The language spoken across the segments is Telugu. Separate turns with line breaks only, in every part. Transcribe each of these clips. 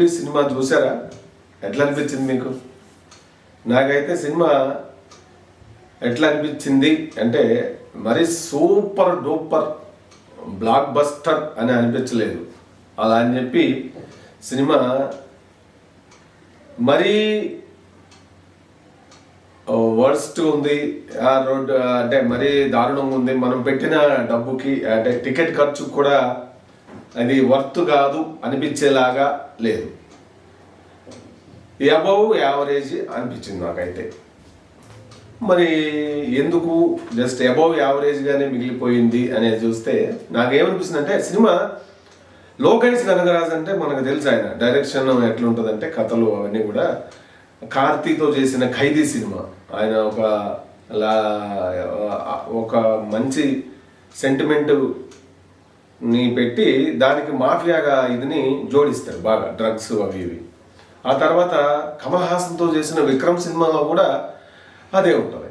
కూలీ సినిమా చూసారా ఎట్లా అనిపించింది మీకు? నాకైతే సినిమా ఎట్లా అనిపించింది అంటే మరి సూపర్ డూపర్ బ్లాక్ బస్టర్ అని అనిపించలేదు. అలా అని చెప్పి సినిమా మరీ వర్స్ట్ ఉంది. ఆ అంటే మరీ దారుణంగా ఉంది. మనం పెట్టిన డబ్బుకి అంటే టికెట్ ఖర్చు కూడా అది వర్త్ కాదు అనిపించేలాగా లేదు. అబవ్ యావరేజ్ అనిపించింది నాకైతే. మరి ఎందుకు జస్ట్ అబవ్ యావరేజ్గానే మిగిలిపోయింది అనేది చూస్తే నాకేమనిపిస్తుంది అంటే సినిమా లోకేష్ కనగరాజ్ అంటే మనకు తెలుసు ఆయన. డైరెక్షన్ ఎట్లుంటుందంటే కథలు అవన్నీ కూడా కార్తీతో చేసిన ఖైదీ సినిమా. ఆయన ఒక లా- ఒక మంచి సెంటిమెంట్ని పెట్టి దానికి మాఫియాగా ఇదిని జోడిస్తారు బాగా డ్రగ్స్ అవి ఇవి. ఆ తర్వాత కమల్ హాసన్తో చేసిన విక్రమ్ సినిమాలో కూడా అదే ఉంటుంది.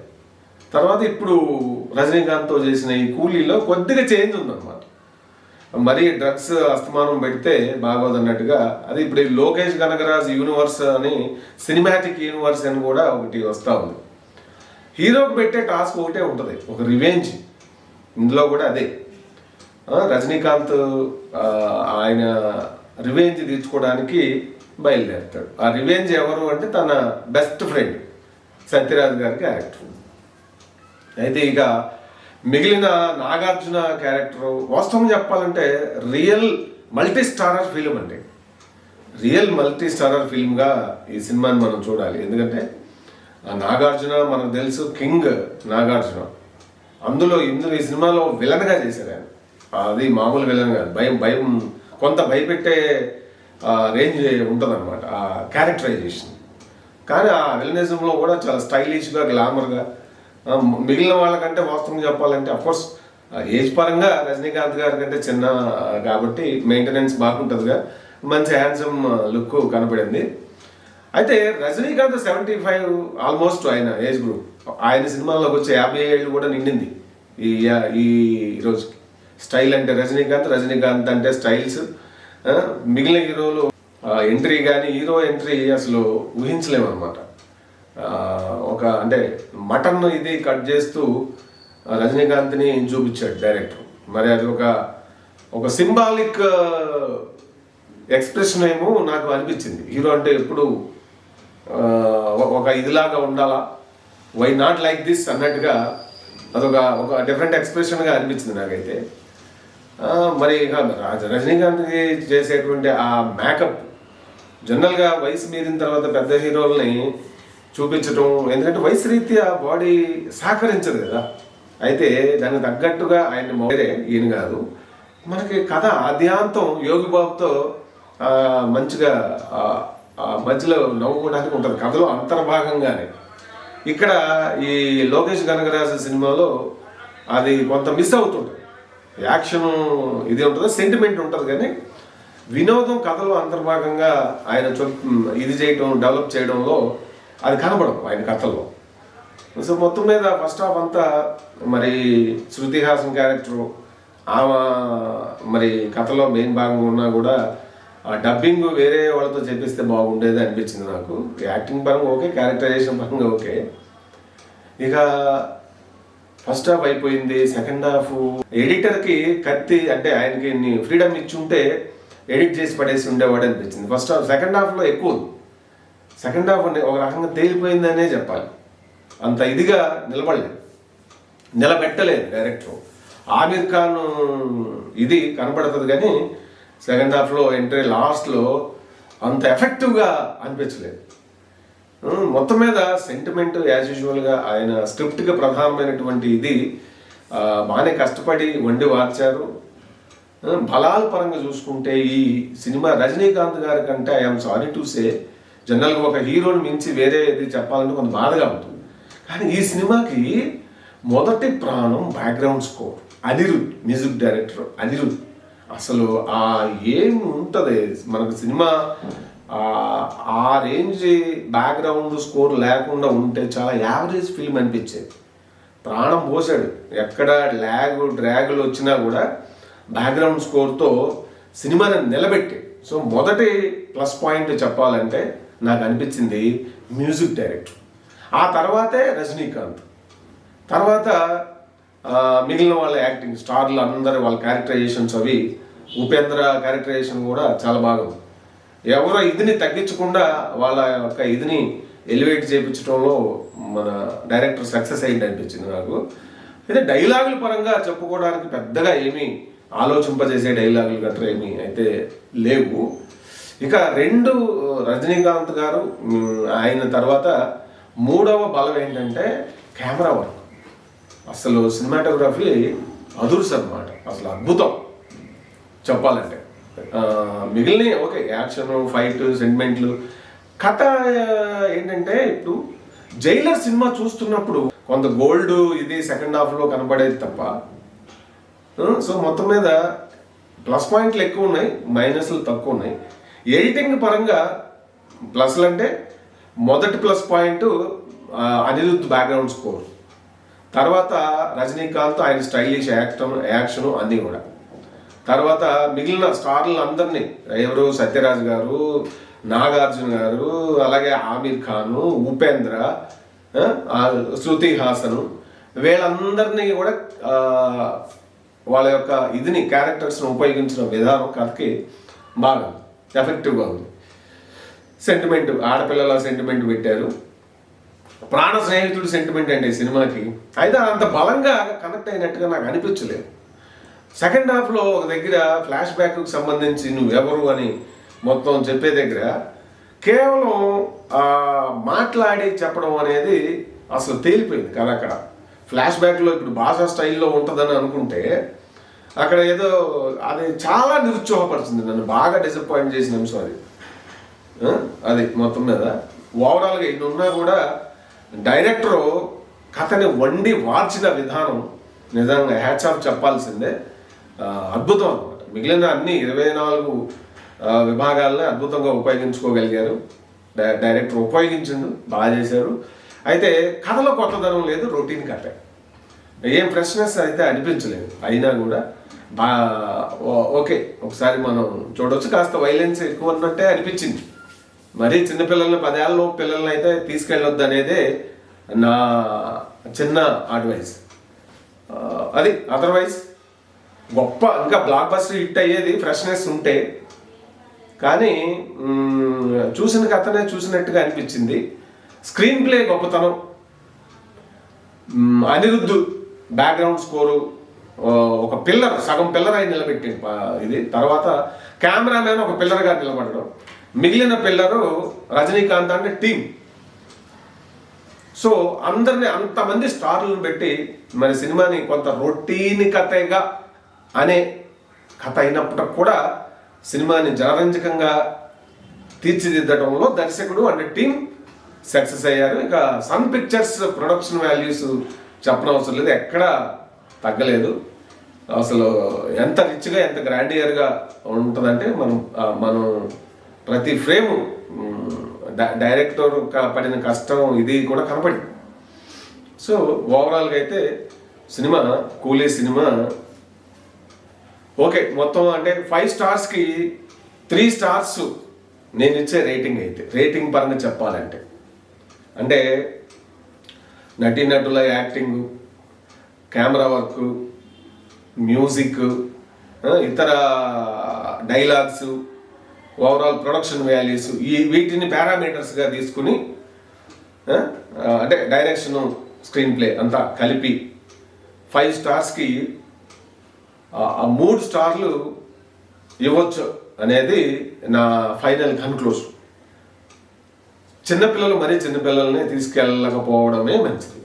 తర్వాత ఇప్పుడు రజనీకాంత్తో చేసిన ఈ కూలీలో కొద్దిగా చేంజ్ ఉందన్నమాట. మరీ డ్రగ్స్ అస్తమానం పెడితే బాగోదన్నట్టుగా అది ఇప్పుడు లోకేష్ కనకరాజ్ యూనివర్స్ అని సినిమాటిక్ యూనివర్స్ అని కూడా ఒకటి వస్తూ ఉంది. హీరోకి పెట్టే టాస్క్ ఒకటే ఉంటుంది ఒక రివెంజ్. ఇందులో కూడా అదే. రజనీకాంత్ ఆయన రివెంజ్ తీర్చుకోవడానికి బయలుదేరుతాడు. ఆ రివెంజ్ ఎవరు అంటే తన బెస్ట్ ఫ్రెండ్ సత్యరాజ్ గారి క్యారెక్టర్ అయితే ఇక మిగిలిన నాగార్జున క్యారెక్టర్ వాస్తవం చెప్పాలంటే రియల్ మల్టీ స్టారర్ ఫిలిం అండి. రియల్ మల్టీ స్టారర్ ఫిల్మ్గా ఈ సినిమాని మనం చూడాలి. ఎందుకంటే ఆ నాగార్జున మనకు తెలుసు కింగ్ నాగార్జున. అందులో ఇందులో ఈ సినిమాలో విలన్గా చేశారు ఆయన. అది మామూలు విలన్ కాదు. భయం భయం కొంత భయపెట్టే రేంజ్ ఉంటుంది అనమాట ఆ క్యారెక్టరైజేషన్ కానీ ఆ విలనిజంలో కూడా చాలా స్టైలిష్గా గ్లామర్గా మిగిలిన వాళ్ళకంటే వాస్తవం చెప్పాలంటే అఫ్కోర్స్ ఏజ్ పరంగా రజనీకాంత్ గారి కంటే చిన్న కాబట్టి మెయింటెనెన్స్ బాగుంటుందిగా. మంచి హ్యాండ్సమ్ లుక్ కనపడింది. అయితే రజనీకాంత్ సెవెంటీ ఫైవ్ ఆల్మోస్ట్ ఆయన ఏజ్ గ్రూప్ ఆయన సినిమాల్లోకి వచ్చే యాభై ఏళ్ళు కూడా నిండింది ఈ ఈ రోజుకి. స్టైల్ అంటే రజనీకాంత్ రజనీకాంత్ అంటే స్టైల్స్ మిగిలిన హీరోలు ఎంట్రీ కానీ హీరో ఎంట్రీ అసలు ఊహించలేమన్నమాట. ఒక అంటే మటన్ ఇది కట్ చేస్తూ రజనీకాంత్ని చూపించాడు డైరెక్టర్. మరి అది ఒక ఒక సింబాలిక్ ఎక్స్ప్రెషన్ ఏమో నాకు అనిపించింది. హీరో అంటే ఎప్పుడు ఒక ఇదిలాగా ఉండాలా? వై నాట్ లైక్ దిస్ అన్నట్టుగా అదొక ఒక డిఫరెంట్ ఎక్స్ప్రెషన్గా అనిపించింది నాకైతే. మరి రాజ- రజనీకాంత్కి చేసేటువంటి ఆ మేకప్ జనరల్గా వయసు మీరిన తర్వాత పెద్ద హీరోల్ని చూపించడం ఎందుకంటే వయసు రీత్యా బాడీ సహకరించదు కదా. అయితే దానికి తగ్గట్టుగా ఆయన వేరే ఈయన కాదు. మనకి కథ ఆద్యాంతం యోగిబాబుతో మంచిగా మధ్యలో నవ్వుకోవడానికి ఉంటుంది. కథలో అంతర్భాగంగానే. ఇక్కడ ఈ లోకేష్ కనగరాజు సినిమాలో అది కొంత మిస్ అవుతుంటుంది. యాక్షన్ ఇది ఉంటుంది సెంటిమెంట్ ఉంటుంది కానీ వినోదం కథలో అంతర్భాగంగా ఆయన ఇది చేయటం డెవలప్ చేయడంలో అది కనబడదు ఆయన కథల్లో. సో మొత్తం మీద ఫస్ట్ హాఫ్ అంతా మరి శృతిహాసన్ క్యారెక్టరు క్యారెక్టర్ ఆమె మరి కథలో మెయిన్ భాగంగా ఉన్నా కూడా ఆ డబ్బింగ్ వేరే వాళ్ళతో చెప్పిస్తే బాగుండేది అనిపించింది నాకు. యాక్టింగ్ పరంగా ఓకే క్యారెక్టరైజేషన్ పరంగా ఓకే. ఇక ఫస్ట్ హాఫ్ అయిపోయింది సెకండ్ హాఫ్ ఎడిటర్కి కత్తి అంటే ఆయనకి ఫ్రీడమ్ ఇచ్చి ఉంటే ఎడిట్ చేసి పడేసి ఉండేవాడు అనిపించింది. ఫస్ట్ హాఫ్ సెకండ్ హాఫ్లో ఎక్కువ సెకండ్ హాఫ్ ఒక రకంగా తేలిపోయిందనే చెప్పాలి. అంత ఇదిగా నిలబడలేదు. నిలబెట్టలేదు డైరెక్టర్ ఆమిర్ ఖాన్ ఇది కనపడుతుంది కానీ సెకండ్ హాఫ్లో ఎంట్రీ లాస్ట్లో అంత ఎఫెక్టివ్గా అనిపించలేదు. మొత్తం మీద సెంటిమెంట్ యాజ్ యూజువల్గా ఆయన స్క్రిప్ట్కి ప్రధానమైనటువంటి ఇది బాగానే కష్టపడి వండి వార్చారు. బలాల పరంగా చూసుకుంటే ఈ సినిమా రజనీకాంత్ గారి కంటే ఐఎమ్ సారీ టు సే జనరల్గా ఒక హీరోని మించి వేరే ఇది చెప్పాలంటే కొంత బాధగా ఉంటుంది. కానీ ఈ సినిమాకి మొదటి ప్రాణం background score Anirudh music director Anirudh. అసలు ఆ ఏం ఉంటుంది? మనకు సినిమా ఆ- రేంజ్ బ్యాక్గ్రౌండ్ స్కోర్ లేకుండా ఉంటే చాలా యావరేజ్ ఫిల్మ్ అనిపించేది. ప్రాణం పోసాడు ఎక్కడ ల్యాగ్ డ్రాగులు వచ్చినా కూడా బ్యాక్గ్రౌండ్ స్కోర్తో సినిమాని నిలబెట్టి. సో మొదటి ప్లస్ పాయింట్ చెప్పాలంటే నాకు అనిపించింది మ్యూజిక్ డైరెక్టర్ ఆ తర్వాతే రజనీకాంత్. తర్వాత మిగిలిన వాళ్ళ యాక్టింగ్ స్టార్లు అందరు వాళ్ళ క్యారెక్టరైజేషన్స్ అవి ఉపేంద్ర క్యారెక్టరైజేషన్ కూడా చాలా బాగుంది. ఎవరో ఇదిని తగ్గించకుండా వాళ్ళ యొక్క ఇదిని ఎలివేట్ చేయించడంలో మన డైరెక్టర్ సక్సెస్ అయింది అనిపించింది నాకు. అయితే డైలాగుల పరంగా చెప్పుకోవడానికి పెద్దగా ఏమీ ఆలోచింపజేసే డైలాగులు గట్రా ఏమీ అయితే లేవు. ఇక రెండు రజనీకాంత్ గారు ఆయన తర్వాత మూడవ బలం ఏంటంటే కెమెరా వర్క్. అసలు సినిమాటోగ్రఫీ అదుర్స్ అన్నమాట. అసలు అద్భుతం. చెప్పాలంటే. మిగిలిన ఓకే యాక్షన్ ఫైట్ సెంటిమెంట్లు. కథ ఏంటంటే ఇప్పుడు జైలర్ సినిమా చూస్తున్నప్పుడు కొంత గోల్డ్ ఇది సెకండ్ హాఫ్లో కనబడేది తప్ప సో మొత్తం మీద ప్లస్ పాయింట్లు ఎక్కువ ఉన్నాయి మైనస్లు తక్కువ ఉన్నాయి. ఎడిటింగ్ పరంగా ప్లస్లు అంటే మొదటి plus point Anirudh background score. తర్వాత రజనీకాంత్ ఆయన స్టైలిష్ యాక్షన్ యాక్షన్ అన్నీ కూడా. తర్వాత మిగిలిన స్టార్లు అందరినీ ఎవరు సత్యరాజ్ గారు నాగార్జున గారు అలాగే ఆమీర్ ఖాన్ ఉపేంద్ర శృతి హాసన్ వీళ్ళందరినీ కూడా వాళ్ళ యొక్క ఇదిని క్యారెక్టర్స్ని ఉపయోగించిన విధానం కథకి బాగా ఎఫెక్టివ్గా ఉంది. సెంటిమెంట్ ఆడపిల్లల సెంటిమెంట్ పెట్టారు. ప్రాణ స్నేహితుడు సెంటిమెంట్ అంటే ఈ సినిమాకి. అయితే అంత బలంగా కనెక్ట్ అయినట్టుగా నాకు అనిపించలేదు. సెకండ్ హాఫ్లో ఒక దగ్గర ఫ్లాష్ బ్యాక్కి సంబంధించి నువ్వు ఎవరు అని మొత్తం చెప్పే దగ్గర కేవలం మాట్లాడి చెప్పడం అనేది అసలు తేలిపోయింది కదా అక్కడ. ఫ్లాష్ బ్యాక్లో ఇప్పుడు భాషా స్టైల్లో ఉంటుందని అనుకుంటే అక్కడ ఏదో అది చాలా నిరుత్సాహపరిచింది నన్ను బాగా డిసప్పాయింట్ చేసిన అంశం అది. అది మొత్తం మీద. ఓవరాల్గా ఇన్ని ఉన్నా కూడా డైరెక్టరు కథని వండి వార్చిన విధానం నిజంగా హ్యాట్స్ ఆఫ్ చెప్పాల్సిందే. అద్భుతం. అనమాట మిగిలిన అన్ని ఇరవై నాలుగు విభాగాలను అద్భుతంగా ఉపయోగించుకోగలిగారు. డై- డైరెక్టర్ ఉపయోగించిండు బాగా చేశారు. అయితే కథలో కొత్తదనం లేదు రొటీన్ కథ. ఏం ఫ్రెష్నెస్ అయితే అనిపించలేదు. అయినా కూడా బా ఓకే ఒకసారి మనం చూడవచ్చు కాస్త వైలెన్స్ ఎక్కువ ఉన్నట్టే అనిపించింది. మరీ చిన్నపిల్లల్ని పదేళ్ళలో పిల్లల్ని అయితే తీసుకెళ్ళొద్దు అనేదే నా చిన్న అడ్వైస్ అది అదర్వైజ్ గొప్ప ఇంకా బ్లాక్ బస్టర్ హిట్ అయ్యేది ఫ్రెష్నెస్ ఉంటే. కానీ చూసిన కథనే చూసినట్టుగా అనిపించింది. స్క్రీన్ ప్లే గొప్పతనం. అనిరుద్ధు బ్యాక్గ్రౌండ్ స్కోరు ఒక పిల్లర్ సగం పిల్లర్ అయి నిలబెట్టింది ఇది. తర్వాత కెమెరామెన్ ఒక పిల్లర్గా నిలబడడం. మిగిలిన పిల్లరు రజనీకాంత్ అంటే టీం సో అందరిని అంతమంది స్టార్లను పెట్టి మరి సినిమాని కొంత రొటీన్ కథగా అనే కథ అయినప్పటికి కూడా సినిమాని జనరంజకంగా తీర్చిదిద్దడంలో దర్శకుడు అండ్ టీం సక్సెస్ అయ్యారు. ఇక సన్ పిక్చర్స్ ప్రొడక్షన్ వాల్యూస్ చెప్పనవసరం లేదు. ఎక్కడ తగ్గలేదు. అసలు ఎంత రిచ్గా ఎంత గ్రాండియర్గా ఉంటుందంటే మనం మనం ప్రతి ఫ్రేమ్ డైరెక్టర్ పడిన కష్టం ఇది కూడా కనపడింది. సో ఓవరాల్గా అయితే సినిమా కూలీ సినిమా ఓకే మొత్తం అంటే ఫైవ్ స్టార్స్కి త్రీ స్టార్స్ నేను ఇచ్చే రేటింగ్ అయితే రేటింగ్ పరంగా చెప్పాలంటే. అంటే నటీనటుల యాక్టింగ్ కెమెరా వర్క్ మ్యూజిక్ ఇతర డైలాగ్స్ ఓవరాల్ ప్రొడక్షన్ వాల్యూస్ ఈ వీటిని పారామీటర్స్గా తీసుకుని అంటే డైరెక్షన్ స్క్రీన్ ప్లే అంతా కలిపి ఫైవ్ స్టార్స్కి ఆ- మూడు స్టార్లు ఇవ్వచ్చు అనేది నా ఫైనల్ కన్క్లూజన్ చిన్నపిల్లలు మరీ చిన్నపిల్లల్ని తీసుకెళ్ళకపోవడమే మంచిది.